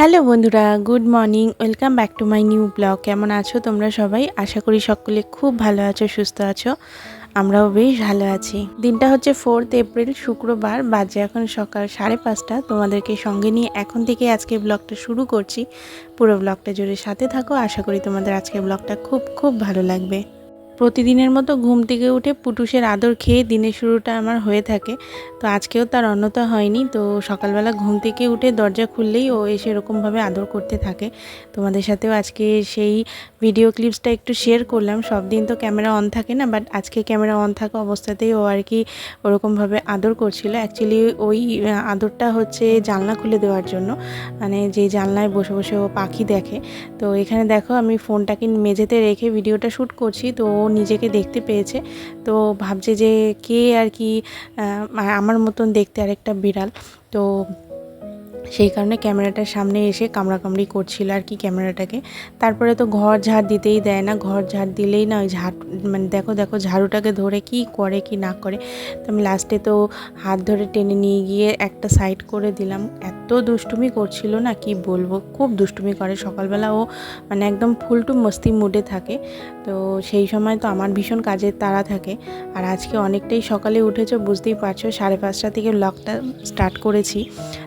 Hello বন্ধুরা, good morning, welcome back to my new blog. কেমন আছো তোমরা সবাই? আশা করি সকলে খুব ভালো আছো, সুস্থ আছো। আমরাও বেশ ভালো আছি। দিনটা হচ্ছে ফোর্থ এপ্রিল শুক্রবার, বাজে এখন সকাল সাড়ে পাঁচটা। তোমাদেরকে সঙ্গে নিয়ে এখন থেকে আজকে ব্লগটা শুরু করছি। পুরো ব্লগটা জুড়ে সাথে থাকো। আশা করি তোমাদের আজকে ব্লগটা খুব খুব ভালো লাগবে। প্রতিদিনের মতো ঘুম থেকে উঠে পুটুসের আদর খেয়ে দিনের শুরুটা আমার হয়ে থাকে। তো আজকেও তার অন্যতা হয়নি। তো সকালবেলা ঘুম থেকে উঠে দরজা খুললেই ও এসে এরকমভাবে আদর করতে থাকে। তোমাদের সাথেও আজকে সেই ভিডিও ক্লিপসটা একটু শেয়ার করলাম। সব দিন তো ক্যামেরা অন থাকে না বাট আজকে ক্যামেরা অন থাকা অবস্থাতেই ও আর কি ওরকমভাবে আদর করছিল। অ্যাকচুয়ালি ওই আদরটা হচ্ছে জানলা খুলে দেওয়ার জন্য। মানে যে জানলায় বসে বসে ও পাখি দেখে। তো এখানে দেখো আমি ফোনটাকে মেঝেতে রেখে ভিডিওটা শ্যুট করছি। তো ও নিজেকে দেখতে পেয়েছে। তো ভাবছে যে কে আর কি আমার মতন দেখতে আরেকটা বিড়াল। তো সেই কারণে ক্যামেরাটার সামনে এসে কামড়াকামড়ি করছিল আর কি ক্যামেরাটাকে। তারপরে তো ঘর ঝাড় দিতেই দেয় না, ঘর ঝাড় দিলেই না ওই ঝাড় মানে দেখো দেখো ঝাড়ুটাকে ধরে কি করে কি না করে। তো আমি লাস্টে তো হাত ধরে টেনে নিয়ে গিয়ে একটা সাইড করে দিলাম। এত দুষ্টুমি করছিল না, কি বলব? খুব দুষ্টুমি করে। সকালবেলা ও মানে একদম ফুলটু মস্তি মুডে থাকে। তো সেই সময় তো আমার ভীষণ কাজের তাড়া থাকে। আর আজকে অনেকটাই সকালে উঠেছো, বুঝতেই পারছ, সাড়ে পাঁচটা থেকে লকটা স্টার্ট করেছি।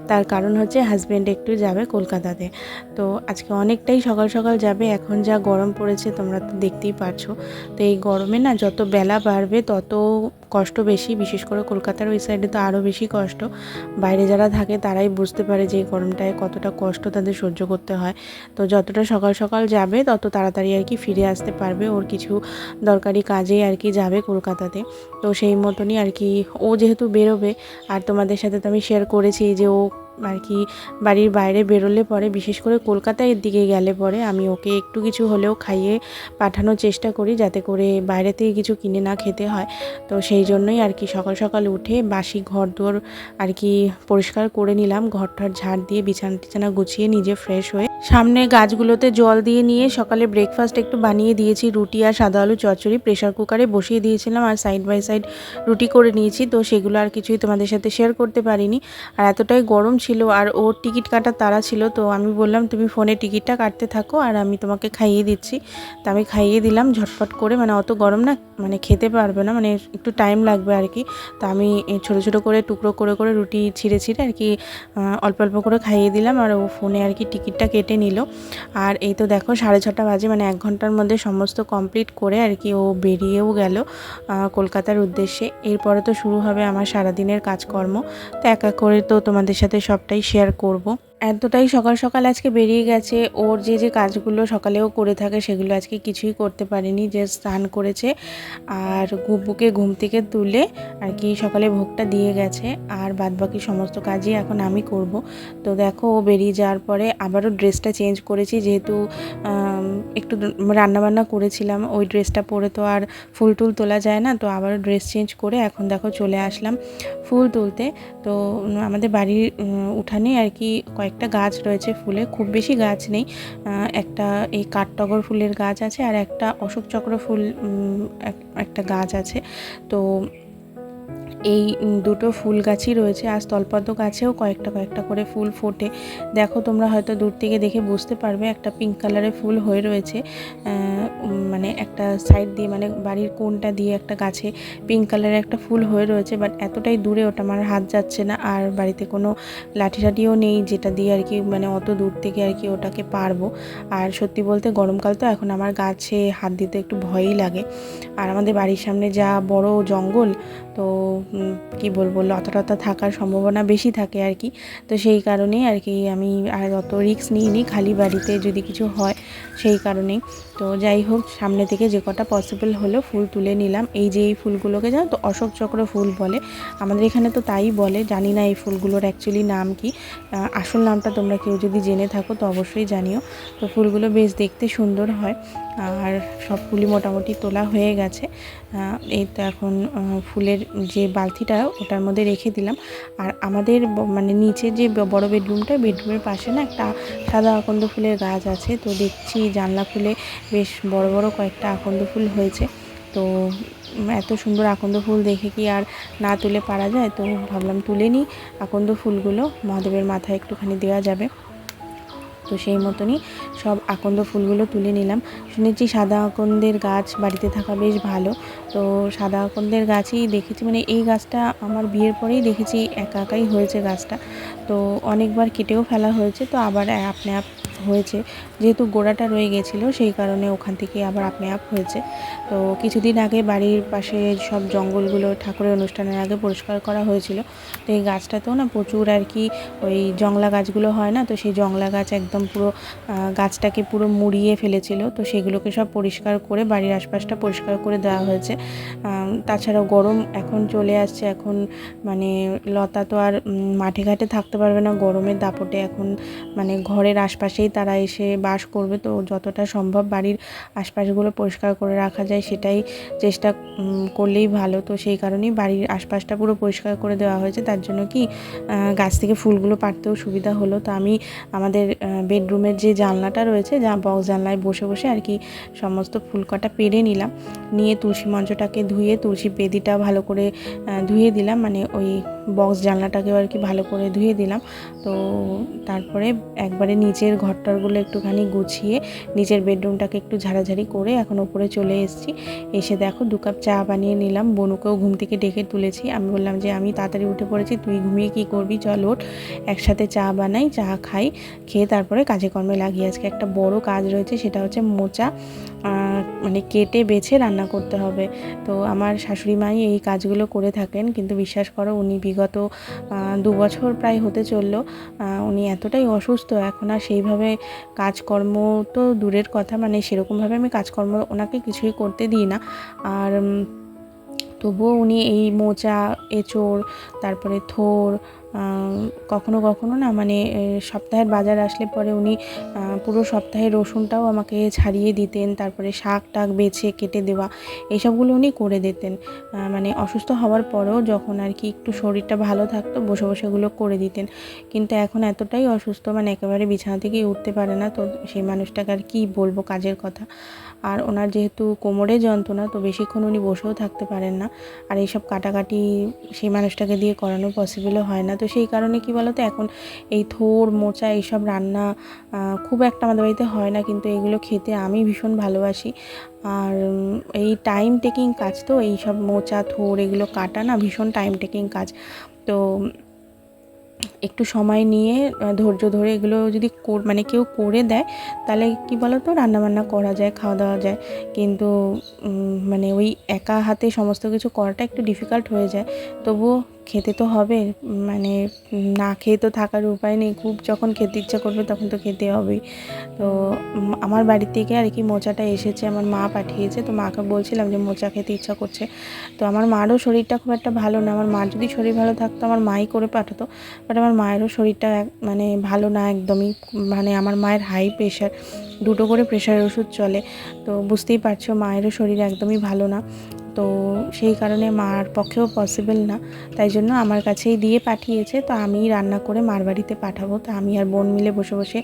তার কারণ হচ্ছে হাজব্যান্ড একটু যাবে কলকাতাতে। তো আজকে অনেকটাই সকাল সকাল যাবে, এখন যা গরম পড়েছে তোমরা তো দেখতেই পারছ। তো এই গরমে না যত বেলা বাড়বে তত কষ্ট বেশি, বিশেষ করে কলকাতার ওই সাইডে তো আরও বেশি কষ্ট। বাইরে যারা থাকে তারাই বুঝতে পারে যে এই গরমটায় কতটা কষ্ট তাদের সহ্য করতে হয়। তো যতটা সকাল সকাল যাবে তত তাড়াতাড়ি আর কি ফিরে আসতে পারবে। ওর কিছু দরকারি কাজে আর কি যাবে কলকাতাতে। তো সেই মতনই আর কি ও যেহেতু বেরোবে, আর তোমাদের সাথে তো আমি শেয়ার করেছি যে ও আর কি বাড়ির বাইরে বেরোলে পরে, বিশেষ করে কলকাতার দিকে গেলে পরে, আমি ওকে একটু কিছু হলেও খাইয়ে পাঠানোর চেষ্টা করি যাতে করে বাইরে থেকে কিছু কিনে না খেতে হয়। তো সেই জন্যই আর কি সকাল সকাল উঠে বাসি ঘর দোর আর কি পরিষ্কার করে নিলাম। ঘর ঘরটার ঝাড় দিয়ে বিছানা টিছানা গুছিয়ে নিজে ফ্রেশ হয়ে সামনে গাছগুলোতে জল দিয়ে নিয়ে সকালে ব্রেকফাস্ট একটু বানিয়ে দিয়েছি, রুটি আর সাদা আলু চচ্চড়ি। প্রেশার কুকারে বসিয়ে দিয়েছিলাম আর সাইড বাই সাইড রুটি করে নিয়েছি, তো সেগুলো আর কিছুই তোমাদের সাথে শেয়ার করতে পারিনি। আর এতটাই গরম ছিল আর ওর টিকিট কাটার তারা ছিল, তো আমি বললাম, তুমি ফোনে টিকিটটা কাটতে থাকো আর আমি তোমাকে খাইয়ে দিচ্ছি। তো আমি খাইয়ে দিলাম, ঝটপট করে মানে অত গরম না মানে খেতে পারবে না মানে একটু টাইম লাগবে আর কি তো আমি ছোটো ছোটো করে, টুকরো করে করে রুটি ছিঁড়ে ছিঁড়ে আর কি অল্প অল্প করে খাইয়ে দিলাম আর ও ফোনে আর কি টিকিটটা কেটে নিল। আর এই তো দেখো সাড়ে ছটা বাজে মানে এক ঘণ্টার মধ্যে সমস্ত কমপ্লিট করে আর কি ও বেরিয়েও গেল কলকাতার উদ্দেশ্যে। এরপরে তো শুরু হবে আমার সারাদিনের কাজকর্ম। তো এক করে তো তোমাদের সাথে সবটাই শেয়ার করব। এতটাই সকাল সকাল আজকে বেরিয়ে গেছে। ওর যে যে কাজগুলো সকালেও করে থাকে সেগুলো আজকে কিছুই করতে পারেনি যে স্নান করেছে আর গুব্বুকে ঘুম থেকে তুলে আর কি সকালে ভোগটা দিয়ে গেছে। আর বাদবাকি সমস্ত কাজই এখন আমি করব। তো দেখো, ও বেরিয়ে যাওয়ার পরে আবারও ড্রেসটা চেঞ্জ করেছি, যেহেতু একটু রান্নাবান্না করেছিলাম, ওই ড্রেসটা পরে তো আর ফুল টুল তোলা যায় না, তো আবারও ড্রেস চেঞ্জ করে এখন দেখো চলে আসলাম ফুল তুলতে। তো আমাদের বাড়ির উঠানে আর কি কয়েকটা গাছ রয়েছে ফুলে, খুব বেশি গাছ নেই। একটা এই কাঠটগর ফুলের গাছ আছে আর একটা অশোকচক্র ফুল এক- একটা গাছ আছে। তো এই দুটো ফুল গাছই রয়েছে। আর স্থলপদ্ম গাছেও কয়েকটা কয়েকটা করে ফুল ফোটে। দেখো, তোমরা হয়তো দূর থেকে দেখে বুঝতে পারবে, একটা পিঙ্ক কালারের ফুল হয়ে রয়েছে। মানে একটা সাইড দিয়ে মানে বাড়ির কোনটা দিয়ে একটা গাছে পিঙ্ক কালারের একটা ফুল হয়ে রয়েছে বাট এতটাই দূরে ওটা আমার হাত যাচ্ছে না। আর বাড়িতে কোনো লাঠি টাঠিও নেই, যেটা দিয়ে আর কি মানে অত দূর থেকে আর কি ওটাকে পারব। আর সত্যি বলতে গরমকাল তো এখন আমার গাছে হাত দিতে একটু ভয়ই লাগে। আর আমাদের বাড়ির সামনে যা বড় জঙ্গল, তো কি বলব, লতা টতা থাকার সম্ভাবনা বেশি থাকে আর কি। তো সেই কারণেই আর কি আমি আর অত রিস্ক নিইনি, খালি বাড়িতে যদি কিছু হয় সেই কারণেই। তো যাই হোক, সামনে থেকে যে কটা পসিবল হলো ফুল তুলে নিলাম। এই যে এই ফুলগুলোকে জানো তো, অশোক চক্র ফুল বলে। আমাদের এখানে তো তাই বলে, জানি না এই ফুলগুলোর অ্যাকচুয়ালি নাম কি। আসল নামটা তোমরা কেউ যদি জেনে থাকো তো অবশ্যই জানিও। তো ফুলগুলো বেশ দেখতে সুন্দর হয়। আর সব ফুলই মোটামুটি তোলা হয়ে গেছে। এই তো এখন ফুলের যে বালতিটা ওটার মধ্যে রেখে দিলাম। আর আমাদের মানে নিচে যে বড় বেডরুমটা, বেডরুমের পাশে না একটা সাদা আকন্দ ফুলের গাছ আছে। তো দেখছি জানলা খুলে বেশ বড় বড় কয়েকটা আকন্দ ফুল হয়েছে। তো এত সুন্দর আকন্দ ফুল দেখে কি আর না তুলে পারা যায়? তো ভাবলাম তুলে নিই। আকন্দ ফুলগুলো মহাদেবের মাথায় একটুখানি দেওয়া যাবে। তো সেই মতনই সব আকন্দ ফুলগুলো তুলে নিলাম। শুনেছি সাদা আকন্দের গাছ বাড়িতে থাকা বেশ ভালো। তো সাদা আকন্দের গাছই দেখেছি মানে এই গাছটা আমার বিয়ের পরেই দেখেছি, একা একাই হয়েছে গাছটা। তো অনেকবার কেটেও ফেলা হয়েছে, তো আবার আপনি আপ হয়েছে। যেহেতু গোড়াটা রয়ে গেছিল, সেই কারণে ওখান থেকে আবার আপনি আপ হয়েছে। তো কিছুদিন আগে বাড়ির পাশে সব জঙ্গলগুলো ঠাকুরের অনুষ্ঠানের আগে পরিষ্কার করা হয়েছিল। তো এই গাছটাতেও না প্রচুর আর কি ওই জংলা গাছগুলো হয় না, তো সেই জংলা গাছ একদম পুরো গাছটাকে পুরো মুড়িয়ে ফেলেছিল। তো সেগুলোকে সব পরিষ্কার করে বাড়ির আশপাশটা পরিষ্কার করে দেওয়া হয়েছে। তাছাড়াও গরম এখন চলে আসছে। এখন মানে লতা তো আর মাঠে ঘাটে থাকতে পারবে না। গরমের দাপটে এখন মানে ঘরের আশপাশেই তারা এসে বাস করবে। তো যতটা সম্ভব বাড়ির আশপাশগুলো পরিষ্কার করে রাখা যায়, সেটাই চেষ্টা করলেই ভালো। তো সেই কারণেই বাড়ির আশপাশটা পুরো পরিষ্কার করে দেওয়া হয়েছে। তার জন্য কি গাছ থেকে ফুলগুলো পাড়তেও সুবিধা হলো। তো আমি আমাদের বেডরুমের যে জানলাটা রয়েছে, যা বক্স জানলায় বসে বসে আর কি সমস্ত ফুল কটা পেরে নিলাম। নিয়ে তুলসী মঞ্চটাকে ধুয়ে, তুলসী বেদিটা ভালো করে ধুয়ে দিলাম। মানে ওই বক্স জানলাটাকেও আর কি ভালো করে ধুয়ে দিলাম। তো তারপরে একবারে নিচের ঘরটারগুলো একটুখানি গুছিয়ে নিজের বেডরুমটাকে একটু ঝাড়াঝাড়ি করে এখন ওপরে চলে এসেছি। এসে দেখো দু কাপ চা বানিয়ে নিলাম। বনুকেও ঘুম থেকে ডেকে তুলেছি। আমি বললাম যে, আমি তাড়াতাড়ি উঠে পড়েছি, তুই ঘুমিয়ে কি করবি? চল ওঠ, একসাথে চা বানাই, চা খাই, খেয়ে তারপরে কাজে কর্মে লাগি আজকে একটা বড় কাজ রয়েছে, সেটা হচ্ছে মোচা মানে কেটে বেছে রান্না করতে হবে। তো আমার শাশুড়ি মাই এই কাজগুলো করে থাকেন, কিন্তু বিশ্বাস করো, উনি বিগত দু বছর প্রায় হতে চলল। উনি এতটাই অসুস্থ, এখন আর সেইভাবে কাজকর্ম তো দূরের কথা মানে সেরকমভাবে আমি কাজকর্ম ওনাকে কিছুই করতে দিই না। আর তবুও উনি এই মোচা, এঁচোড়, তারপরে থোর কখনো কখনো না মানে সপ্তাহের বাজার আসলে পরে উনি পুরো সপ্তাহে রসুনটাও আমাকে ছাড়িয়ে দিতেন, তারপরে শাক টাক বেছে কেটে দেওয়া, এইসবগুলো উনি করে দিতেন। মানে অসুস্থ হওয়ার পরেও যখন আর কি একটু শরীরটা ভালো থাকতো, বসে বসে ওগুলো করে দিতেন। কিন্তু এখন এতটাই অসুস্থ মানে একেবারে বিছানা থেকেই উঠতে পারে না, তো সেই মানুষটাকে আর কী বলব কাজের কথা। আর ওনার যেহেতু কোমরে যন্ত্রণা, তো বেশিক্ষণ উনি বসেও থাকতে পারেন না। আর এইসব কাটাকাটি সেই মানুষটাকে দিয়ে করানো পসিবলও হয় না। তো সেই কারণে কি বলতো, এখন এই থোর, মোচা এইসব রান্না খুব একটা আমাদের বাড়িতে হয় না। কিন্তু এগুলো খেতে আমি ভীষণ ভালোবাসি। আর এই টাইম টেকিং কাজ তো এই সব মোচা, থোর এগুলো কাটা না ভীষণ টাইম টেকিং কাজ। তো একটু সময় নিয়ে ধৈর্য ধরে এগুলো যদি মানে কেউ করে দেয়, তাহলে কি বলো তো রান্নাবান্না করা যায়, খাওয়া দাওয়া যায়। কিন্তু মানে ওই একা হাতে সমস্ত কিছু করাটা একটু ডিফিকাল্ট হয়ে যায়। তবুও খেতে তো হবে মানে না খেয়ে তো থাকার উপায় নেই। খুব যখন খেতে ইচ্ছা করবে তখন তো খেতে হবেই। তো আমার বাড়ি থেকে আর কি মোচাটা এসেছে, আমার মা পাঠিয়েছে। তো মাকে বলছিলাম যে মোচা খেতে ইচ্ছা করছে। তো আমার মারও শরীরটা খুব একটা ভালো না। আমার মার যদি শরীর ভালো থাকতো, আমার মাই করে পাঠাতো। বাট আমার মায়েরও শরীরটা মানে ভালো না একদমই। মানে আমার মায়ের হাই প্রেশার দুটো করে প্রেশারের ওষুধ চলে। তো বুঝতেই পারছ, মায়েরও শরীর একদমই ভালো না। তো সেই কারণে মার পক্ষেও পসিবল না। তাই জন্য আমার কাছেই দিয়ে পাঠিয়েছে। তো আমি রান্না করে মার বাড়িতে পাঠাবো। তো আমি আর বোন মিলে বসে বসে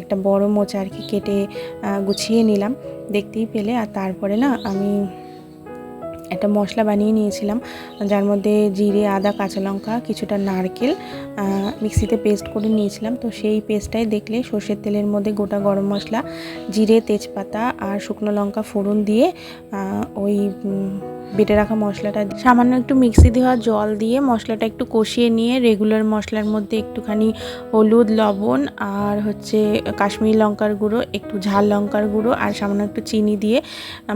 একটা বড় মোচা আর কি কেটে গুছিয়ে নিলাম। দেখতেই পেলে। আর তারপরে না আমি একটা মশলা বানিয়ে নিয়েছিলাম, যার মধ্যে জিরে, আদা, কাঁচা লঙ্কা, কিছুটা নারকেল মিক্সিতে পেস্ট করে নিয়েছিলাম। তো সেই পেস্টটাই দেখলে সর্ষের তেলের মধ্যে গোটা গরম মশলা, জিরে, তেজপাতা আর শুকনো লঙ্কা ফোড়ন দিয়ে ওই বেটে রাখা মশলাটা সামান্য একটু মিক্সি দেওয়া জল দিয়ে মশলাটা একটু কষিয়ে নিয়ে রেগুলার মশলার মধ্যে একটুখানি হলুদ, লবণ আর হচ্ছে কাশ্মীরি লঙ্কার গুঁড়ো, একটু ঝাল লঙ্কার গুঁড়ো আর সামান্য একটু চিনি দিয়ে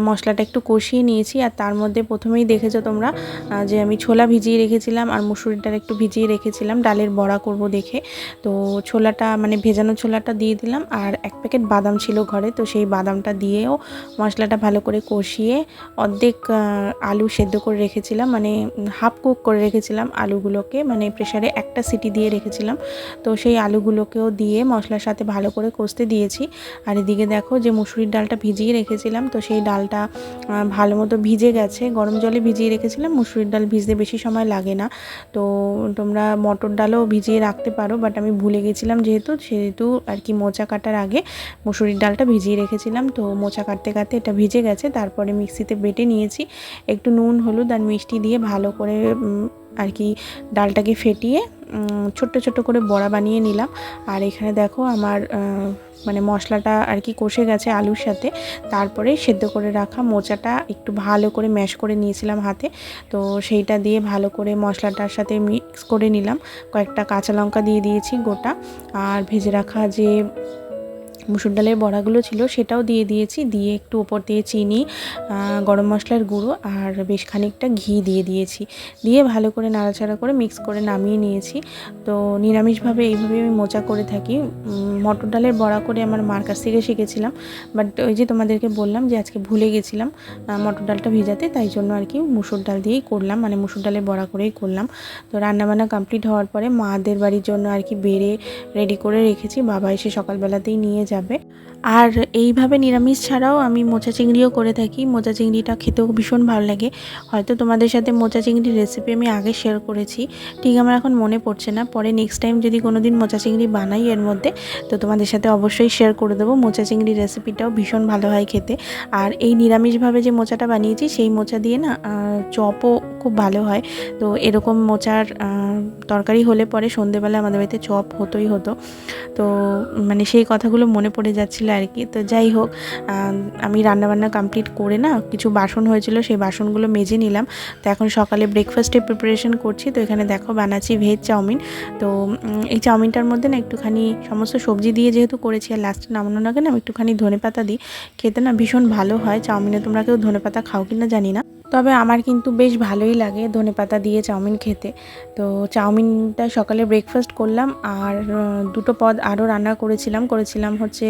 মশলাটা একটু কষিয়ে নিয়েছি। আর তার মধ্যে প্রথমেই দেখেছ তোমরা যে আমি ছোলা ভিজিয়ে রেখেছিলাম আর মুসুরির ডাল একটু ভিজিয়ে রেখেছিলাম, ডালের বড়া করব দেখে। তো ছোলাটা মানে ভেজানো ছোলাটা দিয়ে দিলাম আর এক প্যাকেট বাদাম ছিল ঘরে, তো সেই বাদামটা দিয়েও মশলাটা ভালো করে কষিয়ে অর্ধেক আলু সেদ্ধ করে রেখেছিলাম মানে হাফ কুক করে রেখেছিলাম আলুগুলোকে মানে প্রেশারে একটা সিটি দিয়ে রেখেছিলাম। তো সেই আলুগুলোকেও দিয়ে মশলার সাথে ভালো করে কষতে দিয়েছি। আর এদিকে দেখো যে মুসুরির ডালটা ভিজিয়ে রেখেছিলাম, তো সেই ডালটা ভালো মতো ভিজে গেছে। গরম জলে ভিজিয়ে রেখেছিলাম। মুসুরির ডাল ভিজতে বেশি সময় লাগে না। তো তোমরা মটর ডালও ভিজিয়ে রাখতে পারো বাট আমি ভুলে গেছিলাম যেহেতু, সেহেতু আর কি মোচা কাটার আগে মুসুরির ডালটা ভিজিয়ে রেখেছিলাম। তো মোচা কাটতে কাটতে এটা ভিজে গেছে। তারপরে মিক্সিতে বেটে নিয়েছি। একটু নুন, হলুদ আর মিষ্টি দিয়ে ভালো করে আর কি ডালটাকে ফেটিয়ে ছোট্ট ছোট্ট করে বড়া বানিয়ে নিলাম। আর এখানে দেখো আমার মানে মশলাটা আর কি কষে গেছে আলুর সাথে। তারপরে সেদ্ধ করে রাখা মোচাটা একটু ভালো করে ম্যাশ করে নিয়েছিলাম হাতে। তো সেইটা দিয়ে ভালো করে মশলাটার সাথে মিক্স করে নিলাম। কয়েকটা কাঁচা লঙ্কা দিয়ে দিয়েছি গোটা। আর ভেজে রাখা যে মুসুর ডালের বড়াগুলো ছিল সেটাও দিয়ে দিয়েছি। দিয়ে একটু ওপর দিয়ে চিনি গরম মশলার গুঁড়ো আর বেশ খানিকটা ঘি দিয়ে দিয়েছি। দিয়ে ভালো করে নাড়াচাড়া করে মিক্স করে নামিয়ে নিয়েছি। তো নিরামিষভাবে এইভাবে আমি মোচা করে থাকি। মটর ডালের বড়া করে আমার মার কাছ থেকে শিখেছিলাম। বাট ওই যে তোমাদেরকে বললাম যে আজকে ভুলে গেছিলাম মটর ডালটা ভেজাতে, তাই জন্য আর কি মুসুর ডাল দিয়েই করলাম। মানে মুসুর ডালের বড়া করেই করলাম। তো রান্নাবান্না কমপ্লিট হওয়ার পরে মাদের বাড়ির জন্য আর কি বেড়ে রেডি করে রেখেছি। বাবা এসে সকালবেলাতেই নিয়ে যাবে। আর এইভাবে নিরামিষ ছাড়াও আমি মোচা চিংড়িও করে থাকি। মোচা চিংড়িটা খেতেও ভীষণ ভালো লাগে। হয়তো তোমাদের সাথে মোচা চিংড়ির রেসিপি আমি আগে শেয়ার করেছি। ঠিক আমার এখন মনে পড়ছে না। পরে নেক্সট টাইম যদি কোনো দিন মোচা চিংড়ি বানাই এর মধ্যে, তো তোমাদের সাথে অবশ্যই শেয়ার করে দেবো। মোচা চিংড়ির রেসিপিটাও ভীষণ ভালো হয় খেতে। আর এই নিরামিষভাবে যে মোচাটা বানিয়েছি, সেই মোচা দিয়ে না চপও খুব ভালো হয়। তো এরকম মোচার তরকারি হলে পরে সন্ধেবেলা আমাদের বাড়িতে চপ হতোই হতো। তো মানে সেই কথাগুলো মনে পড়ে যাচ্ছিল আর কি। তো যাই হোক আমি রান্নাবান্না কমপ্লিট করে না, কিছু বাসন হয়েছিল, সেই বাসনগুলো মেজে নিলাম। তো এখন সকালে ব্রেকফাস্টে প্রিপারেশন করছি। তো এখানে দেখো বানাচ্ছি ভেজ চাউমিন। তো এই চাউমিনটার মধ্যে না একটুখানি সমস্ত সবজি দিয়ে যেহেতু করেছি, আর লাস্টে নামানোর আগে না আমি একটুখানি ধনে পাতা দিই। খেতে না ভীষণ ভালো হয়। চাউমিনে তোমরা কেউ ধনে পাতা খাও কি না জানি না। তবে আমার কিন্তু বেশ ভালোই লাগে ধনে পাতা দিয়ে চাউমিন খেতে। তো চাউমিনটা সকালে ব্রেকফাস্ট করলাম আর দুটো পদ আরও রান্না করেছিলাম। করেছিলাম হচ্ছে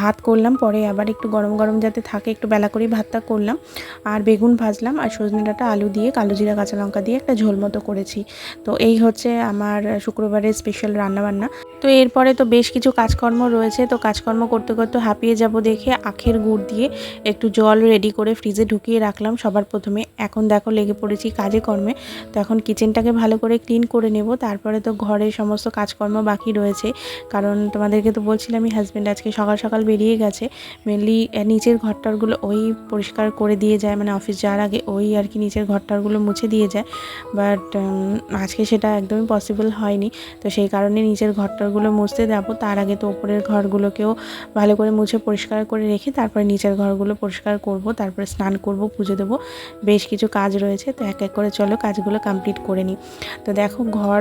ভাত করলাম, পরে আবার একটু গরম গরম যাতে থাকে একটু বেলা করেই ভাতটা করলাম। আর বেগুন ভাজলাম আর সজনে ডাঁটা আলু দিয়ে, কালো জিরা কাঁচা লঙ্কা দিয়ে একটা ঝোল মতো করেছি। তো এই হচ্ছে আমার শুক্রবারের স্পেশাল রান্নাবান্না। তো এরপরে তো বেশ কিছু কাজকর্ম রয়েছে। তো কাজকর্ম করতে করতে হাঁপিয়ে যাব দেখে আখের গুড় দিয়ে একটু জল রেডি করে ফ্রিজে ঢুকিয়ে রাখলাম। সবার প্রথমে এখন দেখো লেগে পড়েছি কাজে কর্মে। তো এখন কিচেনটাকে ভালো করে ক্লিন করে নেব। তারপরে তো ঘরের সমস্ত কাজকর্ম বাকি রয়েছে। কারণ তোমাদেরকে তো বলছিলাম আমি হাজব্যান্ড আজকে সকাল সকাল বেরিয়ে গেছে। মেনলি নিচের ঘরটারগুলো ওই পরিষ্কার করে দিয়ে যায়। মানে অফিস যাওয়ার আগে ওই আর কি নিচের ঘরটারগুলো মুছে দিয়ে যায়। বাট আজকে সেটা একদমই পসিবল হয়নি। তো সেই কারণে নিচের ঘরটারগুলো মুছতে যাব। তার আগে তো ওপরের ঘরগুলোকেও ভালো করে মুছে পরিষ্কার করে রেখে তারপরে নিচের ঘরগুলো পরিষ্কার করব। তারপরে স্নান করব, পুজো দেবো। বেশ কিছু কাজ রয়েছে, তো এক এক করে চলো কাজগুলো কমপ্লিট করে নিই। তো দেখো ঘর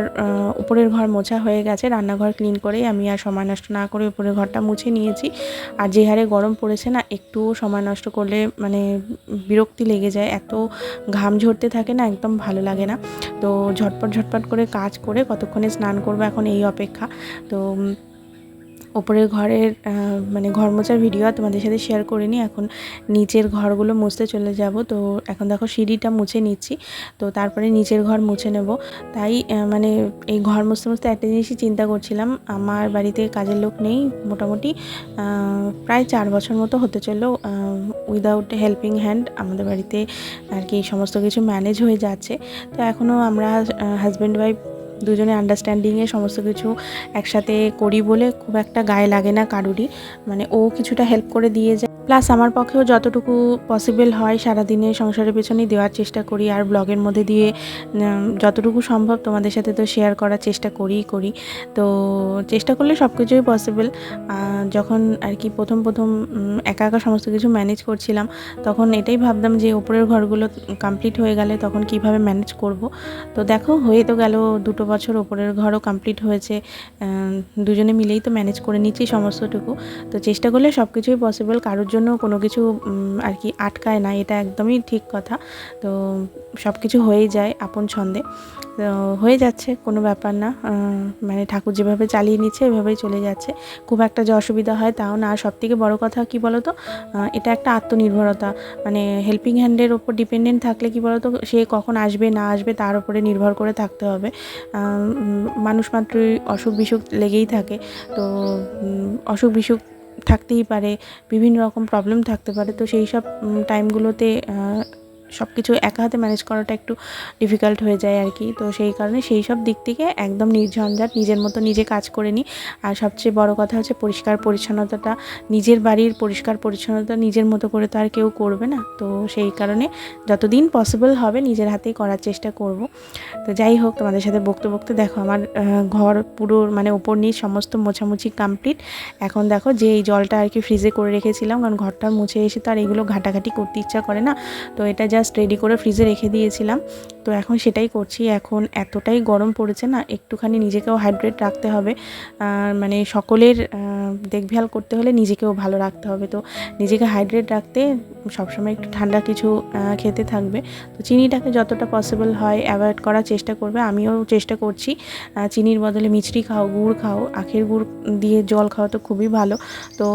উপরের ঘর মোছা হয়ে গেছে, রান্নাঘর ক্লিন করেই আমি আর সময় নষ্ট না করে উপরের ঘরটা মুছে নিয়েছি। আর যে হারে গরম পড়েছে না, একটুও সময় নষ্ট করলে মানে বিরক্তি লেগে যায়, এত ঘাম ঝরতে থাকে না, একদম ভালো লাগে না। তো ঝটপট ঝটপট করে কাজ করে কতক্ষণে স্নান করব এখন এই অপেক্ষা। তো ওপরের ঘরের মানে ঘর মোছার ভিডিও তোমাদের সাথে শেয়ার করিনি। এখন নিচের ঘরগুলো মুছতে চলে যাব। তো এখন দেখো সিঁড়িটা মুছে নিচ্ছি। তো তারপরে নিচের ঘর মুছে নেব। তাই মানে এই ঘর মুছতে মুছতে একটা জিনিসই চিন্তা করছিলাম। আমার বাড়িতে কাজের লোক নেই মোটামুটি। প্রায় চার বছর মতো হতে চলল উইদাউট হেল্পিং হ্যান্ড আমাদের বাড়িতে আর কি সমস্ত কিছু ম্যানেজ হয়ে যাচ্ছে। তো এখনও আমরা হাজব্যান্ড ওয়াইফ দুজনে আন্ডারস্ট্যান্ডিংয়ে সমস্ত কিছু একসাথে করি বলে খুব একটা গায়ে লাগে না কারুরই। মানে ও কিছুটা হেল্প করে দিয়ে যায়। প্লাস আমার পক্ষেও যতটুকু পসিবল হয় সারাদিনে সংসারের পেছনেই দেওয়ার চেষ্টা করি আর ব্লগের মধ্যে দিয়ে যতটুকু সম্ভব তোমাদের সাথে তো শেয়ার করার চেষ্টা করিই করি। তো চেষ্টা করলে সব কিছুই পসিবল যখন আর কি প্রথম প্রথম একা একা সমস্ত কিছু ম্যানেজ করছিলাম, তখন এটাই ভাবতাম যে ওপরের ঘরগুলো কমপ্লিট হয়ে গেলে তখন কীভাবে ম্যানেজ করব। তো দেখো, হয়ে তো গেল দুটো বছর, ওপরের ঘরও কমপ্লিট হয়েছে। দুজনে মিলেই তো ম্যানেজ করে নিচ্ছি সমস্তটুকু। তো চেষ্টা করলে সব কিছুই পসিবল কারোর জন্য কোনো কিছু আর কি আটকায় না, এটা একদমই ঠিক কথা। তো সব কিছু হয়েই যায় আপন ছন্দে। তো হয়ে যাচ্ছে, কোনো ব্যাপার না। মানে ঠাকুর যেভাবে চালিয়ে নিচ্ছে, এভাবেই চলে যাচ্ছে। খুব একটা যে অসুবিধা হয় তাও না। আর সবথেকে বড় কথা কি বলো তো এটা একটা আত্মনির্ভরতা। মানে হেল্পিং হ্যান্ডের ওপর ডিপেন্ডেন্ট থাকলে কি বলো তো সে কখন আসবে, না আসবে, তার উপরে নির্ভর করে থাকতে হবে। মানুষ মাত্রই অসুখ বিসুখ লেগেই থাকে। তো অসুখ বিসুখ থাকতেই পারে বিভিন্ন রকম প্রবলেম থাকতে পারে। তো সেই সব টাইমগুলোতে সব কিছু একা হাতে ম্যানেজ করাটা একটু ডিফিকাল্ট হয়ে যায় আর কি তো সেই কারণে সেই সব দিক থেকে একদম নির্ঝঞ্ঝাট, নিজের মতো নিজে কাজ করে নিই আর সবচেয়ে বড় কথা হচ্ছে পরিষ্কার পরিচ্ছন্নতাটা, নিজের বাড়ির পরিষ্কার পরিচ্ছন্নতা নিজের মতো করে তো আর কেউ করবে না। তো সেই কারণে যতদিন পসিবল হবে নিজের হাতেই করার চেষ্টা করব। তো যাই হোক, তোমাদের সাথে বকতে বকতে দেখো আমার ঘর পুরো মানে ওপর নিচ সমস্ত মোছামুছি কমপ্লিট এখন দেখো যে এই জলটা আর কি ফ্রিজে করে রেখেছিলাম, কারণ ঘরটা মুছে এসে তো আর এগুলো ঘাটাঘাটি করতে ইচ্ছা করে না। তো এটা জাস্ট রেডি করে ফ্রিজে রেখে দিয়েছিলাম। তো এখন সেটাই করছি। এখন এতটাই গরম পড়েছে না, একটুখানি নিজেকেও হাইড্রেট রাখতে হবে। মানে সকলের দেখভাল করতে হলে নিজেকেও ভালো রাখতে হবে। তো নিজেকে হাইড্রেট রাখতে সবসময় একটু ঠান্ডা কিছু খেতে থাকবে। তো চিনিটাকে যতটা পসিবল হয় অ্যাভয়েড করার চেষ্টা করবে। আমিও চেষ্টা করছি চিনির বদলে মিষ্টি খাও, গুড় খাও। আখের গুড় দিয়ে জল খাওয়া তো খুবই ভালো। তো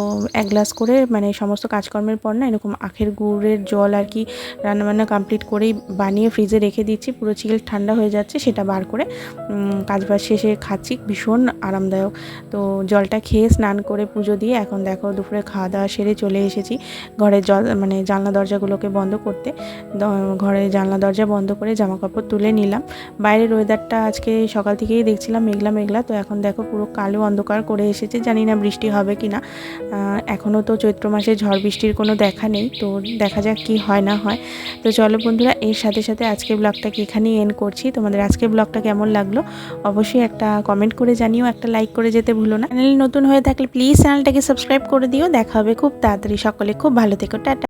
এক গ্লাস করে মানে সমস্ত কাজকর্মের পর না এরকম আখের গুড়ের জল আর কি রান্নাবান্না কমপ্লিট করেই বানিয়ে ফ্রিজে রেখে দিচ্ছি। পুরো চিল ঠান্ডা হয়ে যাচ্ছে, সেটা বার করে কাজবাজ শেষে খাচ্ছি। ভীষণ আরামদায়ক। তো জলটা খেয়ে স্নান করে পুজো দিয়ে এখন দেখো দুপুরে খাওয়া দাওয়া সেরে চলে এসেছি। ঘরের জল মানে জানলা দরজাগুলোকে বন্ধ করতে। ঘরের জানলা দরজা বন্ধ করে জামা কাপড় তুলে নিলাম। বাইরের ওয়েদারটা আজকে সকাল থেকেই দেখছিলাম, মেঘলা মেঘলা। তো এখন দেখো পুরো কালো অন্ধকার করে এসেছে। জানি না বৃষ্টি হবে কি না এখনও তো চৈত্র মাসে ঝড় বৃষ্টির কোনো দেখা নেই। তো দেখা যাক কি হয় না হয়। তো চলো বন্ধুরা, এর সাথে সাথে আজকে ব্লগটাকে এখানেই এন্ড করছি। তোমাদের আজকে ব্লগটা কেমন লাগল? অবশ্যই একটা কমেন্ট করে জানিও, একটা লাইক করে যেতে ভুলো না। চ্যানেল নতুন হয়ে থাকলে প্লিজ চ্যানেলটাকে সাবস্ক্রাইব করে দিও। দেখা হবে খুব তাড়াতাড়ি। সকলে খুব ভালো থেকো। টাটা।